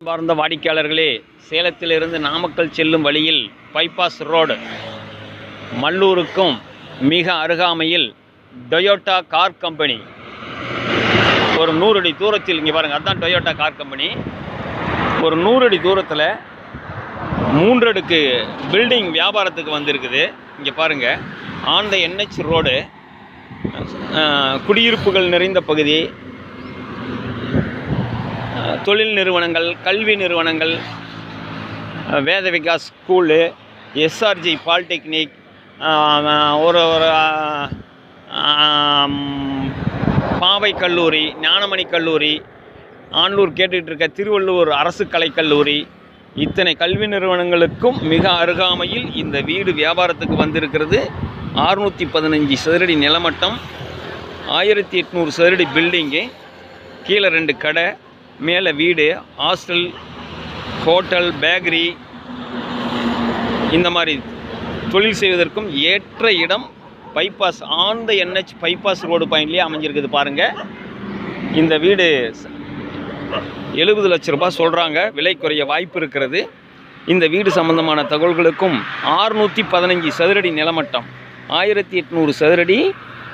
பார்ந்த வாடிக்கையாளர்களே சேலத்திலிருந்து நாமக்கல் செல்லும் வழியில் பைபாஸ் ரோடு மல்லூருக்கும் மிக அருகாமையில் டொயோட்டா கார் கம்பெனி ஒரு நூறு அடி தூரத்தில் இங்கே பாருங்கள் அதுதான் டொயோட்டா கார் கம்பெனி ஒரு நூறு அடி தூரத்தில் மூன்றடுக்கு பில்டிங் வியாபாரத்துக்கு வந்திருக்குது. இங்கே பாருங்கள் ஆன் த என்ஹெச் ரோடு குடியிருப்புகள் நிறைந்த பகுதி தொழில் நிறுவனங்கள் கல்வி நிறுவனங்கள் வேத விகாஸ் ஸ்கூலு எஸ்ஆர்ஜி பாலிடெக்னிக் ஒரு ஒரு பாவை கல்லூரி ஞானமணி கல்லூரி ஆண்டூர் கேட்டுக்கிட்டு இருக்க திருவள்ளூர் அரசு கலைக்கல்லூரி இத்தனை கல்வி நிறுவனங்களுக்கும் மிக அருகாமையில் இந்த வீடு வியாபாரத்துக்கு வந்திருக்கிறது. அறுநூற்றி பதினஞ்சு சதுரடி நிலமட்டம் ஆயிரத்தி எட்நூறு சதுரடி பில்டிங்கு கீழே ரெண்டு கடை மேலே வீடு ஹாஸ்டல் ஹோட்டல் பேக்கரி இந்த மாதிரி தொழில் செய்வதற்கும் ஏற்ற இடம் bypass on the NH bypass road பாயிண்ட்லேயே அமைஞ்சிருக்குது பாருங்கள் இந்த வீடு எழுபது லட்ச ரூபாய் சொல்கிறாங்க விலை குறைய வாய்ப்பு இருக்கிறது. இந்த வீடு சம்பந்தமான தகவல்களுக்கும் ஆறுநூற்றி பதினஞ்சு சதுரடி நிலமட்டம். ஆயிரத்தி எட்நூறு சதுரடி